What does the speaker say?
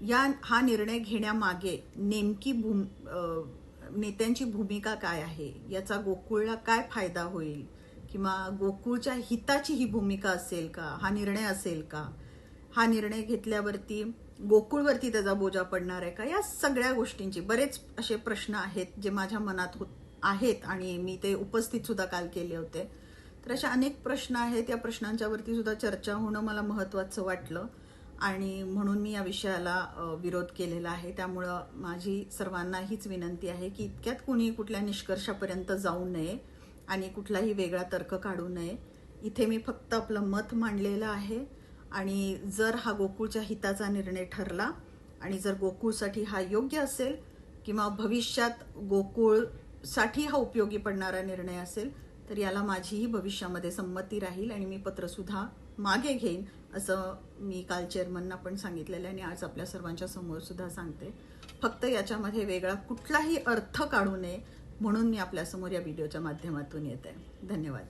या हा निर्णय घेण्यामागे नेमकी भूम नेत्यांची भूमिका काय आहे? याचा गोकुळला काय फायदा होईल? किंवा गोकुळच्या हिताची ही भूमिका असेल का? हा निर्णय असेल का? हा निर्णय घेतल्यावरती गोकुळवरती त्याचा बोजा पडणार आहे का? या सगळ्या गोष्टींची बरेच असे प्रश्न आहेत जे माझ्या मनात होत आहेत आणि मी ते उपस्थित सुद्धा काल केले होते. तर अशा अनेक प्रश्न आहेत. या प्रश्नांच्या वरती सुद्धा चर्चा होणं मला महत्वाचं वाटलं. आणि म्हणून मी या विषयाला विरोध केलेला आहे. त्यामुळं माझी सर्वांना हीच विनंती आहे की इतक्यात कुणी कुठल्या निष्कर्षापर्यंत जाऊ नये आणि कुठलाही वेगळा तर्क काढू नये. इथे मी फक्त आपलं मत मांडलेलं आहे आणि जर हा गोकुळच्या हिताचा निर्णय ठरला आणि जर गोकुळसाठी हा योग्य असेल किंवा भविष्यात गोकुळसाठी हा उपयोगी पडणारा निर्णय असेल तर याला माझीही भविष्यामध्ये संमती राहील आणि मी पत्रसुद्धा मागे घेईन असं मी काल चेअरमनना पण सांगितलेलं आहे आणि आज आपल्या सर्वांच्या समोरसुद्धा सांगते. फक्त याच्यामध्ये वेगळा कुठलाही अर्थ काढू नये म्हणून मी आपल्यासमोर या व्हिडिओच्या माध्यमातून येते. धन्यवाद.